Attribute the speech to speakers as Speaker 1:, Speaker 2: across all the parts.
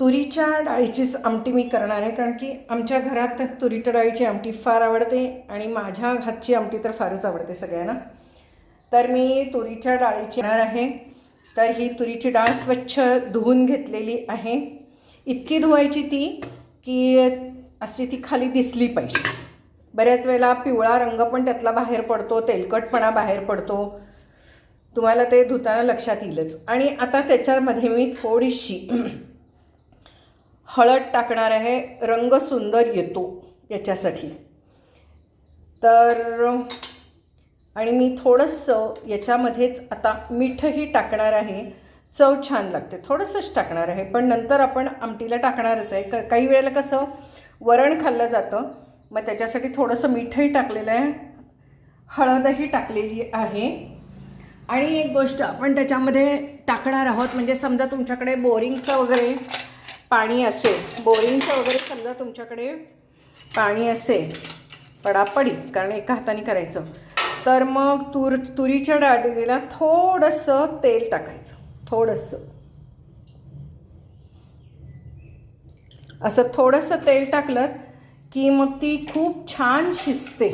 Speaker 1: तुरीच्या डाळीचीच आमटी मी करणार आहे कारण की आमच्या घरात तुरीच्या डाळीची आमटी फार आवडते आणि माझ्या हातची आमटी तर फारच आवडते सगळ्यांना. तर मी तुरीच्या डाळीची येणार आहे. तर ही तुरीची डाळ स्वच्छ धुवून घेतलेली आहे. इतकी धुवायची ती की अशी ती खाली दिसली पाहिजे. बऱ्याच वेळेला पिवळा रंग पण त्यातला बाहेर पडतो तेलकटपणा बाहेर पडतो. तुम्हाला ते धुताना लक्षात येईलच. आणि आता त्याच्यामध्ये मी थोडीशी हळद टाकणार आहे रंग सुंदर येतो याच्यासाठी. तर आणि मी थोडंसं याच्यामध्येच आता मीठही टाकणार आहे. चव छान लागते थोडंसंच टाकणार आहे. पण नंतर आपण आमटीला टाकणारच आहे. क काही वेळेला कसं वरण खाल्लं जातं. मग त्याच्यासाठी थोडंसं मीठही टाकलेलं आहे. हळदही टाकलेली आहे. आणि एक गोष्ट आपण त्याच्यामध्ये टाकणार आहोत म्हणजे समजा तुमच्याकडे बोरिंगचं वगैरे पाणी असेल बोरिंगचं वगैरे समजा तुमच्याकडे पाणी असेल पडापडी कारण एका हाताने करायचं तर मग तूर तुरीच्या डाळीला थोडंसं तेल टाकायचं थोडंसं. असं थोडंसं तेल टाकलं की मग ती खूप छान शिजते.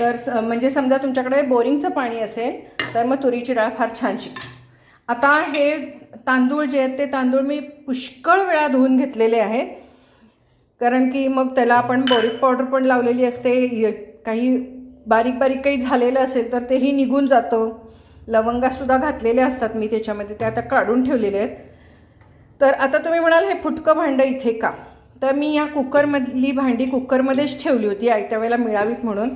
Speaker 1: तर म्हणजे समजा तुमच्याकडे बोरिंगचं पाणी असेल तर मग तुरीची डाळ फार छान शिकते आता हे तांदूळ जे आहेत ते तांदूळ मी पुष्कळ वेळा धुवून घेतलेले आहेत. कारण की मग त्याला आपण बोरिक पावडर पण लावलेली असते. य- काही बारीक बारीक काही झालेलं असेल तर तेही निघून जातं. लवंगासुद्धा घातलेले असतात मी त्याच्यामध्ये. ते आता काढून ठेवलेले आहेत. तर आता तुम्ही म्हणाल हे फुटकं भांडं इथे का? तर मी या कुकरमधली भांडी कुकरमध्येच ठेवली होती आयत्या वेळेला मिळावीत म्हणून.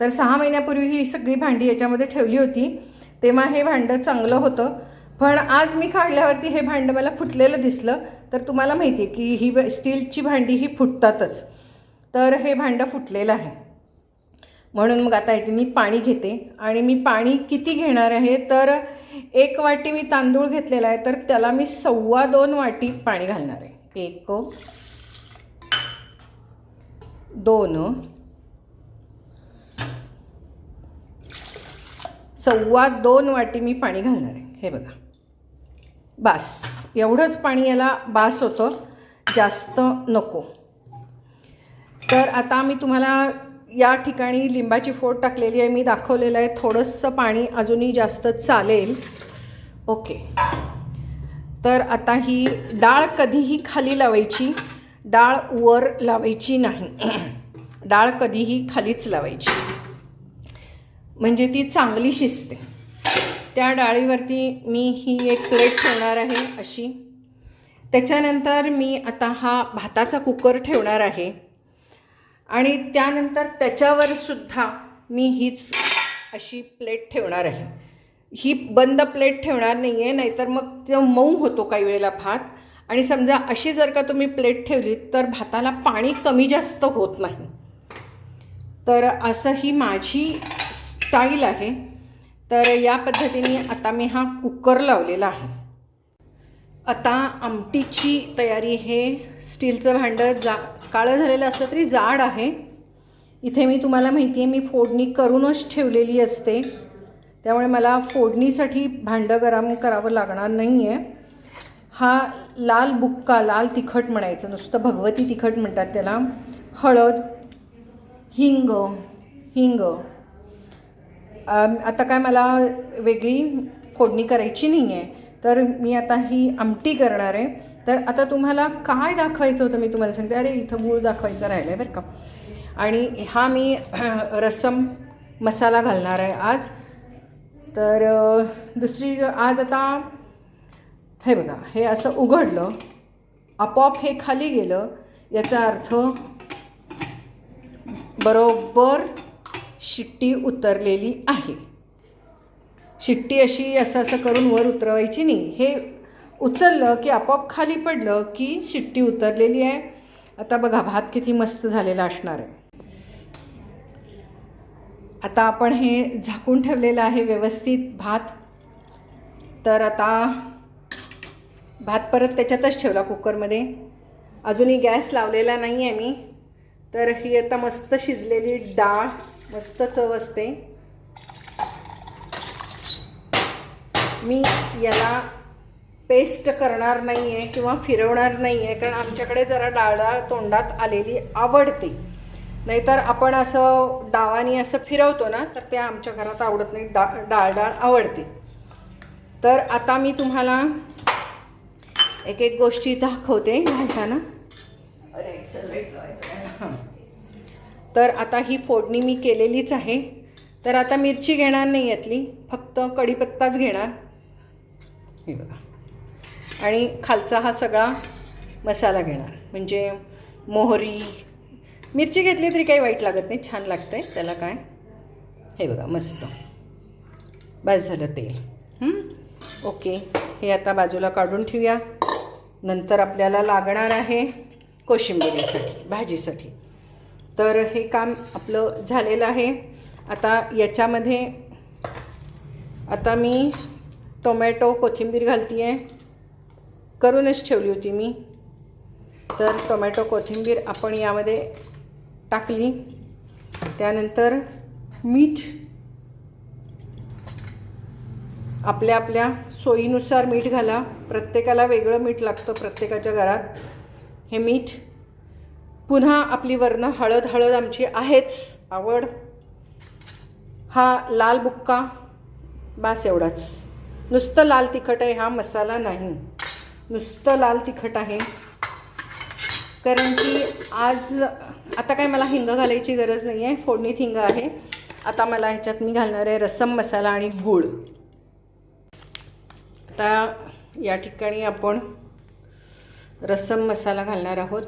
Speaker 1: तर सहा महिन्यापूर्वी ही सगळी भांडी याच्यामध्ये ठेवली होती. तेव्हा हे भांडं चांगलं होतं. पण आज मी काढल्यावरती हे भांडं मला फुटलेलं दिसलं तर तुम्हाला माहिती आहे की ही स्टीलची भांडी ही फुटतातच. तर हे भांडं फुटलेलं आहे. म्हणून मग आता इथे मी पाणी घेते आणि मी पाणी किती घेणार आहे तर एक वाटी मी तांदूळ घेतलेला आहे तर त्याला मी सव्वा दोन वाटी पाणी घालणार आहे. एक दोन सव्वा दोन वाटी मी पाणी घालणार आहे. हे बघा. बास. एवढंच पाणी याला बास होतं. जास्त नको. तर आता मी तुम्हाला या ठिकाणी लिंबाची फोड टाकलेली आहे. मी दाखवलेलं आहे. थोडंसं पाणी अजूनही जास्त चालेल. ओके. तर आता ही डाळ कधीही खाली लावायची. डाळ वर लावायची नाही. डाळ कधीही खालीच लावायची. म्हणजे ती चांगली शिजते. त्या डाळीवरती मी ही एक प्लेट ठेवणार आहे अशी. त्याच्यानंतर मी आता हा भाताचा कुकर ठेवणार आहे. आणि त्यानंतर त्याच्यावर सुद्धा मी हीच अशी प्लेट ठेवणार आहे. ही बंद प्लेट ठेवणार नाही आहे नाहीतर मग तो मऊ होतो काही वेळेला भात. आणि समजा अशी जर का तुम्ही प्लेट ठेवली तर भाताला पाणी कमी जास्त होत नाही. तर असं ही माझी स्टाईल आहे. तर या पद्धतीने आता मी हा कुकर लावलेला आहे. आता आमटीची तयारी हे स्टीलचं भांडं जा काळं झालेलं असलं तरी जाड आहे. इथे मी तुम्हाला माहिती आहे मी फोडणी करूनच ठेवलेली असते. त्यामुळे मला फोडणीसाठी भांडं गरम करावं लागणार नाही आहे हा लाल बुक्का लाल तिखट म्हणायचं नुसतं भगवती तिखट म्हणतात त्याला. हळद हिंग हिंग आता काय मला वेगळी फोडणी करायची नाही आहे तर मी आता ही आमटी करणार आहे. तर आता तुम्हाला काय दाखवायचं होतं मी तुम्हाला सांगते. अरे इथं गूळ दाखवायचं राहिलं आहे बरं का. आणि हा मी रसम मसाला घालणार आहे आज. तर दुसरी आज आता हे बघा हे असं उघडलं. आपोआप हे खाली गेलं. याचा अर्थ बरोबर शिट्टी उतरलेली आहे. शिट्टी अशी असं असं करून वर उतरवायची नाही. हे उचललं की आपोआप खाली पडलं की शिट्टी उतरलेली आहे. आता बघा भात किती मस्त झालेला असणार आहे. आता आपण हे झाकून ठेवलेलं आहे व्यवस्थित भात. तर आता भात परत त्याच्यातच ठेवला कुकरमध्ये. अजूनही गॅस लावलेला नाही आहे मी. तर ही आता मस्त शिजलेली डाळ. मस्त चव असते. मी याला पेस्ट करणार नाही आहे किंवा फिरवणार नाही आहे कारण आमच्याकडे जरा डाळ डाळ तोंडात आलेली आवडते. नाहीतर आपण असं डावानी असं फिरवतो ना तर ते आमच्या घरात आवडत नाही. डा डाळ डाळ आवडते. तर आता मी तुम्हाला एक एक गोष्टी दाखवते घालताना अरे चल लाइट लावायचं आहे. हां तर आता ही फोडणी मी केलेलीच आहे. तर आता मिरची घेणार नाही यातली फक्त कढीपत्ताच घेणार. हे बघा. आणि खालचा हा सगळा मसाला घेणार. म्हणजे मोहरी मिरची घेतली तरी काही वाईट लागत नाही छान लागतं आहे त्याला काय? हे बघा मस्त. बस झालं तेल. ओके. हे आता बाजूला काढून ठेवूया. नंतर आपल्याला लागणार आहे कोशिंबिरीसाठी भाजीसाठी. तर हे काम आपलं झालेलं आहे. आता याच्यामध्ये आता मी टोमॅटो कोथिंबीर घालते आहे करूनच ठेवली होती मी. तर टोमॅटो कोथिंबीर आपण यामध्ये टाकली. त्यानंतर मीठ आपल्या आपल्या सोयीनुसार मीठ घाला. प्रत्येकाला वेगळं मीठ लागतं प्रत्येकाच्या घरात. हे मीठ पुन्हा आपली वर्ण हळद हळद आमची आहेच. आवड. हा लाल बुक्का बास एवढाच. नुसतं लाल तिखट आहे हा मसाला नाही. नुसतं लाल तिखट आहे. कारण की आज आता काय मला हिंग घालायची गरज नाही आहे फोडणीत हिंग आहे. आता मला ह्याच्यात मी घालणार आहे रसम मसाला आणि गूळ. आता या ठिकाणी आपण रसम मसाला घालणार आहोत.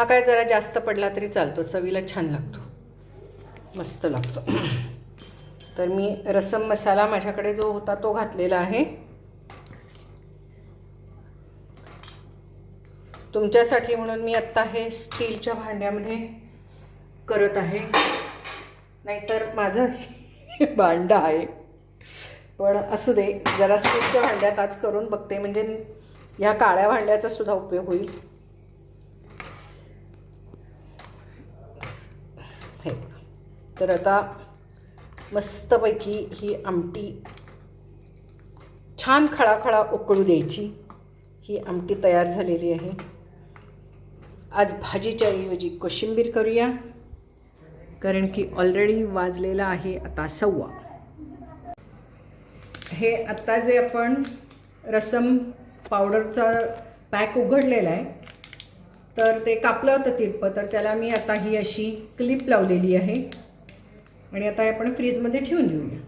Speaker 1: हा काय जरा जास्त पडला तरी चालतो चवीला छान लागतो. मस्त लागतो. तर मी रसम मसाला माझ्याकडे जो होता तो घातलेला आहे. तुमच्यासाठी म्हणून मी आत्ता हे स्टीलच्या भांड्यामध्ये करत आहे. नाहीतर माझं भांडं आहे. पण असू दे जरा स्टीलच्या भांड्यात आज करून बघते. म्हणजे ह्या काळ्या भांड्याचा सुद्धा उपयोग होईल हे तर आता मस्तपैकी ही आमटी छान खळाखळा उकळू द्यायची. ही आमटी तयार झालेली आहे. आज भाजीच्या ऐवजी कोशिंबीर करूया. कारण की ऑलरेडी वाजलेला आहे आता सव्वा. हे आत्ता जे आपण रसम पावडरचा पॅक उघडलेला आहे तर ते कापलं होतं तिरपं तर त्याला मी आता ही अशी क्लिप लावलेली आहे. आणि आता हे आपण फ्रीजमध्ये ठेवून घेऊया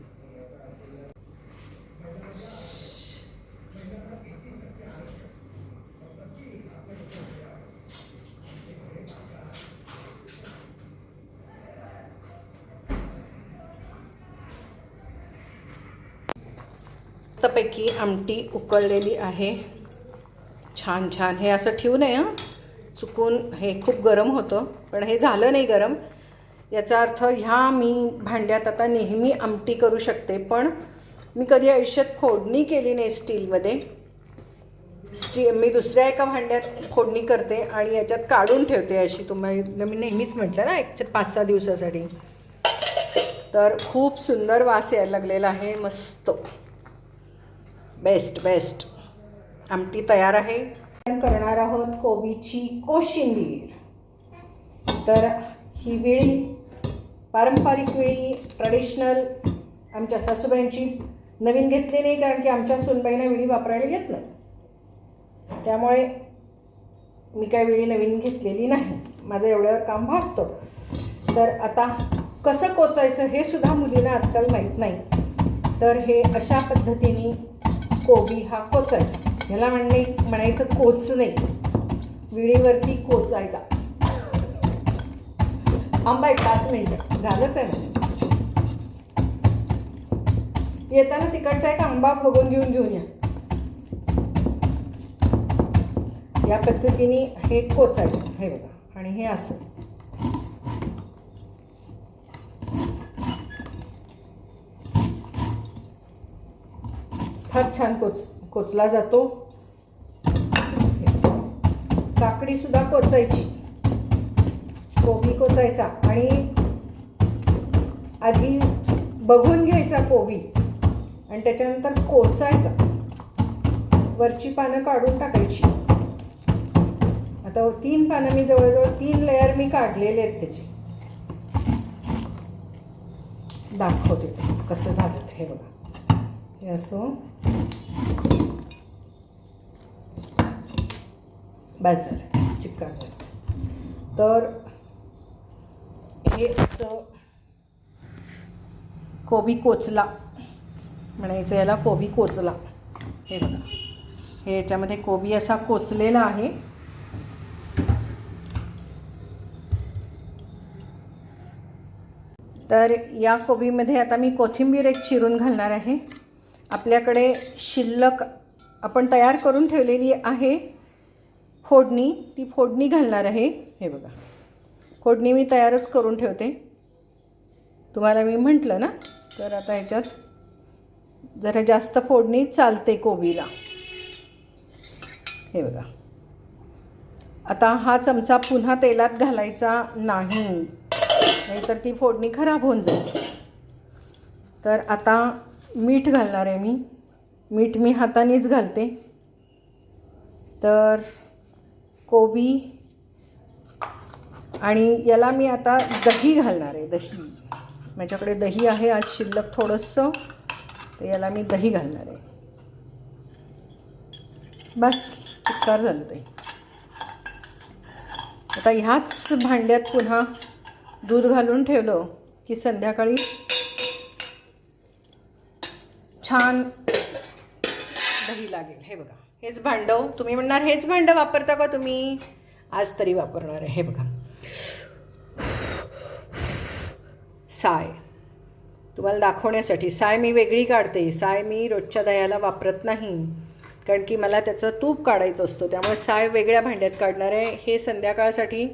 Speaker 1: मस्तपैकी आमटी उकळलेली आहे. छान छान. हे असं ठेवू नये चुकून हे खूप गरम होतं पण हे झालं नाही गरम. याचा अर्थ ह्या मी भांड्यात आता नेहमी आमटी करू शकते पण मी कधी आयुष्यात फोडणी केली नाही स्टीलमध्ये. स्टी मी दुसऱ्या एका भांड्यात फोडणी करते आणि याच्यात काढून ठेवते अशी. तुम्हाला मी नेहमीच म्हटलं ना एक पाच सहा दिवसासाठी. तर खूप सुंदर वास यायला लागलेला आहे मस्त. Best best. आमटी तयार आहे. आपण करणार आहोत कोबीची कोशिंबीर. तर ही वेळी पारंपरिक वेळी ट्रॅडिशनल आमच्या सासूबाईंची नवीन घेतली नाही कारण की आमच्या सुनबाईंना विळी वापरायला घेत नाही. त्यामुळे मी काय वेळी नवीन घेतलेली नाही. माझं एवढ्यावर काम भागतं. तर आता कसं कोचायचं हे सुद्धा मुलींना आजकाल माहीत नाही. तर हे अशा पद्धतीने कोबी हा कोचायचा. ह्याला म्हणणे म्हणायचं कोच नाही. विळीवरती कोचायचा. आंबा एक पाच मिनटं. झालंच आहे म्हणजे येताना तिकडचा एक आंबा बघून घेऊन घेऊन या. या पद्धतीने हे कोचायचं हे बघा. आणि हे असं. फार छान कोच कोचला जातो. काकडी सुद्धा कोचायची कोबी कोचायचा. आणि आधी बघून घ्यायचा कोबी. आणि त्याच्यानंतर कोचायचा. वरची पानं काढून टाकायची. आता तीन पानं मी जवळजवळ तीन लेअर मी काढलेले आहेत त्याचे. दाखवते कसं झालं हे बघा. हे असो. बस झालं. चिक्कार झालं. तर हे असं कोबी कोचला म्हणायचं याला कोबी कोचला. हे बघा. हे याच्यामध्ये कोबी असा कोचलेला आहे. तर या कोबीमध्ये आता मी कोथिंबीर एक चिरून घालणार आहे. आपल्याकडे शिल्लक आपण तयार करून ठेवलेली आहे फोडणी. ती फोडणी घालणार आहे. हे बघा. फोडणी मी तयारच करून ठेवते. तुम्हाला मी म्हटलं ना तर आता ह्याच्यात जरा जास्त फोडणी चालते कोबीला. हे बघा. आता हा चमचा पुन्हा तेलात घालायचा नाही. नाहीतर ती फोडणी खराब होऊन जाईल. तर आता मीठ घालणार आहे मी. मीठ मी हातानेच घालते. तर कोबी आणि याला मी आता दही घालणार आहे दही. माझ्याकडे दही आहे आज शिल्लक थोडंसं. तर याला मी दही घालणार आहे. बस उपकार झालं ते आता ह्याच भांड्यात पुन्हा दूध घालून ठेवलं की संध्याकाळी छान दही लागेल. हे बघा हेच भांडं. तुम्ही म्हणणार हेच भांडं वापरता का तुम्ही? आज तरी वापरणार आहे. हे बघा. साय. तुम्हाला दाखवण्यासाठी साय मी वेगळी काढते साय मी रोजच्या दह्याला वापरत नाही. कारण की मला त्याचं तूप काढायचं असतो त्यामुळे साय वेगळ्या भांड्यात काढणार आहे. हे संध्याकाळसाठी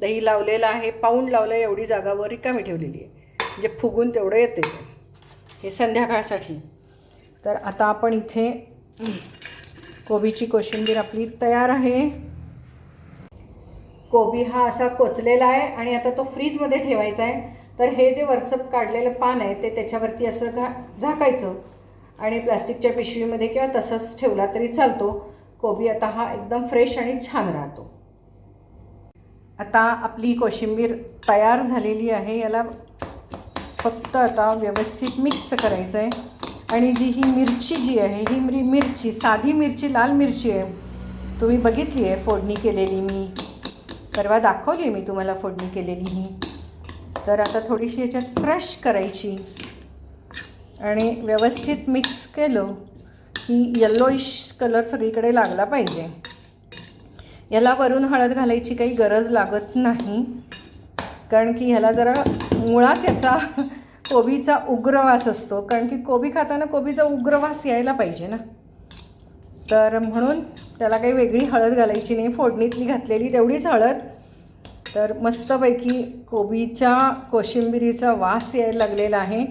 Speaker 1: दही लावलेलं आहे पाऊंड लावलं आहे एवढी जागावर रिकामी ठेवलेली आहे. म्हणजे फुगून तेवढं येते हे संध्याकाळसाठी. तर आता आपण इथे कोबीची कोशिंबीर आपली तयार आहे. कोबी हा असा कोचलेला आहे आणि आता तो फ्रीजमध्ये ठेवायचा आहे. तर हे जे वरचं काढलेलं पान आहे ते त्याच्यावरती असं घा झाकायचं. आणि प्लास्टिकच्या पिशवीमध्ये किंवा तसंच ठेवला तरी चालतो. कोबी आता हा एकदम फ्रेश आणि छान राहतो. आता आपली कोशिंबीर तयार झालेली आहे. याला फक्त आता व्यवस्थित मिक्स करायचं आहे आणि जी ही मिरची जी आहे ही मिरी मिरची साधी मिरची लाल मिरची आहे. तुम्ही बघितली आहे फोडणी केलेली मी. परवा दाखवली मी तुम्हाला फोडणी केलेली ही. तर आता थोडीशी याच्यात क्रश करायची. आणि व्यवस्थित मिक्स केलं की येल्लोइश कलर सगळीकडे लागला पाहिजे. याला वरून हळद घालायची काही गरज लागत नाही. कारण की ह्याला जरा मुळात याचा कोबीचा उग्रवास असतो. कारण की कोबी खाताना कोबीचा उग्रवास यायला पाहिजे ना. तर म्हणून त्याला काही वेगळी हळद घालायची नाही. फोडणीतली घातलेली तेवढीच हळद तर मस्तपैकी कोबीच्या कोशिंबिरीचा वास यायला लागलेला आहे.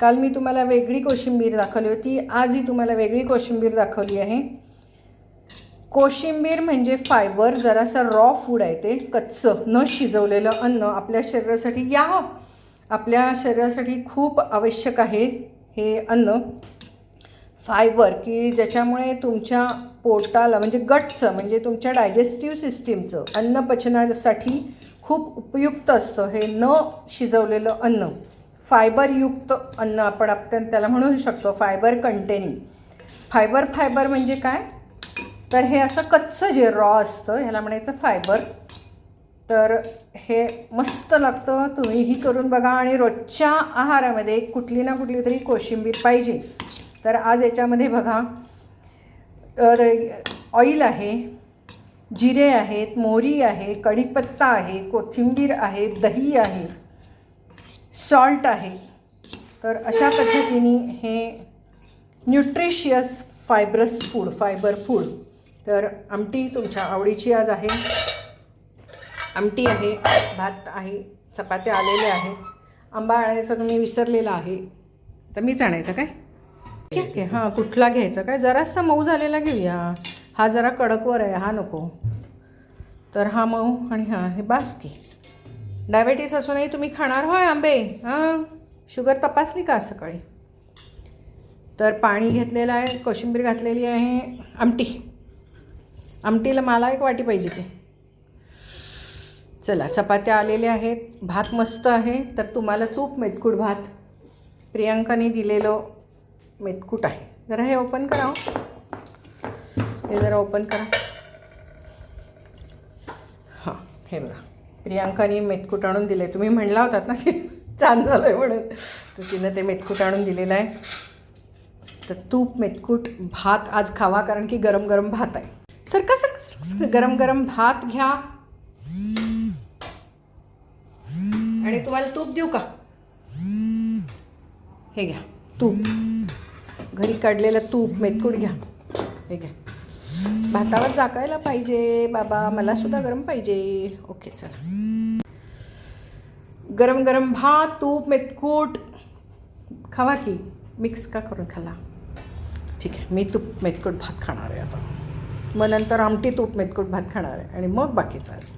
Speaker 1: काल मी तुम्हाला वेगळी कोशिंबीर दाखवली होती. आजही तुम्हाला वेगळी कोशिंबीर दाखवली आहे. कोशिंबीर म्हणजे फायबर जरासा रॉ फूड आहे ते. कच्चं न शिजवलेलं अन्न आपल्या शरीरासाठी या आपल्या शरीरासाठी खूप आवश्यक आहे हे अन्न. फायबर की ज्याच्यामुळे तुमच्या पोटाला म्हणजे गटचं म्हणजे तुमच्या डायजेस्टिव्ह सिस्टीमचं अन्न पचनासाठी खूप उपयुक्त असतं हे न शिजवलेलं अन्न. फायबरयुक्त अन्न आपण आपण त्याला म्हणू शकतो फायबर कंटेनिंग. फायबर फायबर म्हणजे काय? तर हे असं कच्चं जे रॉ असतं ह्याला म्हणायचं फायबर. तर हे मस्त लागतं तुम्हीही करून बघा आणि रोजच्या आहारामध्ये कुठली ना कुठली तरी कोशिंबीर पाहिजे. तर आज याच्यामध्ये बघा तर ऑइल आहे जिरे आहेत मोहरी आहे कढीपत्ता आहे कोथिंबीर आहे दही आहे सॉल्ट आहे. तर अशा पद्धतीने हे nutritious fibrous food fibre food तर आमटी तुमच्या आवडीची आज आहे. आमटी आहे भात आहे चपात्या आलेल्या आहेत. आंबा आणायचं मी विसरलेला आहे. तर मीच आणायचं काय? ठीक आहे हां कुठला घ्यायचा? काय जरासा मऊ झालेला घेऊया. हा जरा कडकवर आहे हा नको. तर हा मऊ आणि हा हे बास्की. डायबेटीस असूनही तुम्ही खाणार होय आंबे हां? शुगर तपासली का सकाळी? तर पाणी घेतलेलं आहे कोशिंबीर घातलेली आहे आमटी. आमटीला मला एक वाटी पाहिजे की चला चपात्या आलेल्या आहेत भात मस्त आहे तर तुम्हाला तूप मेटकूड भात. प्रियांकाने दिलेलं मेटकूट आहे. जरा हे ओपन करा हो. हे. जरा ओपन करा. हां हे बघा. प्रियांकाने मेटकूट आणून दिले तुम्ही म्हणला होतात ना की छान झालं आहे म्हणून. तर तिनं ते मेतकूट आणून दिलेलं आहे. तर तूप मेटकूट भात आज खावा कारण की गरम गरम भात आहे. सरका सरका सरका. गरम गरम भात घ्या. आणि तुम्हाला तूप देऊ का? हे घ्या. तूप. घरी काढलेलं तूप मेतकूट घ्या. हे घ्या. भातावर झाकायला पाहिजे बाबा. मला सुद्धा गरम पाहिजे. ओके चला. गरम गरम भात तूप मेतकूट खावा की? मिक्स का करून खाला? ठीक आहे. मी तूप मेतकूट भात खाणार आहे आता. मग नंतर आमटी तूप मेतकूट भात खाणार आहे. आणि मग बाकीचा आज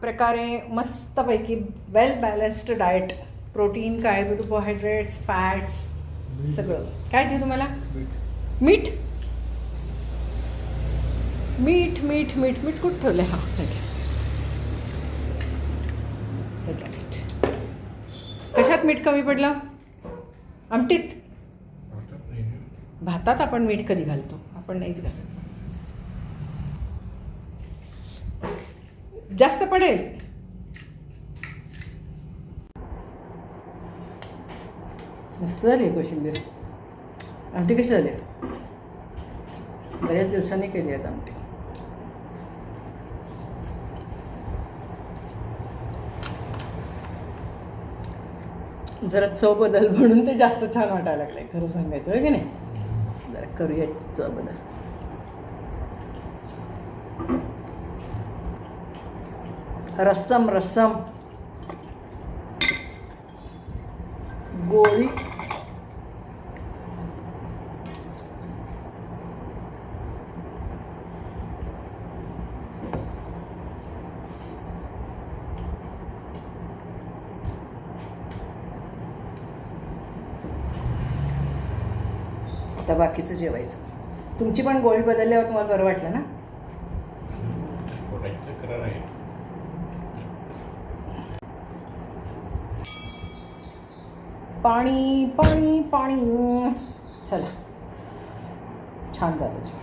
Speaker 1: प्रकारे मस्तपैकी well balanced diet protein carbohydrates fats सगळं. काय देऊ तुम्हाला? मीठ. मीठ? मीठ मीठ मीठ कुठं ठेवलं हां मीठ. कशात मीठ कमी पडलं? आमटीत? भातात आपण मीठ कधी घालतो? आपण नाहीच घालत. जास्त पडेल? मस्त झाली कोशिंबीर? आमटी कशी झाली? बऱ्याच दिवसांनी केली आहेत आमटी. जरा चव बदल म्हणून ते जास्त छान वाटायला लागलंय खरं सांगायचं होय की नाही? जरा करूया चव बदल. रस्सम रस्सम. गोळी. आता बाकीचं जेवायचं. तुमची पण गोळी बदलल्यावर तुम्हाला बरं वाटलं ना? पाणी पाणी पाणी. चला. छान झालं.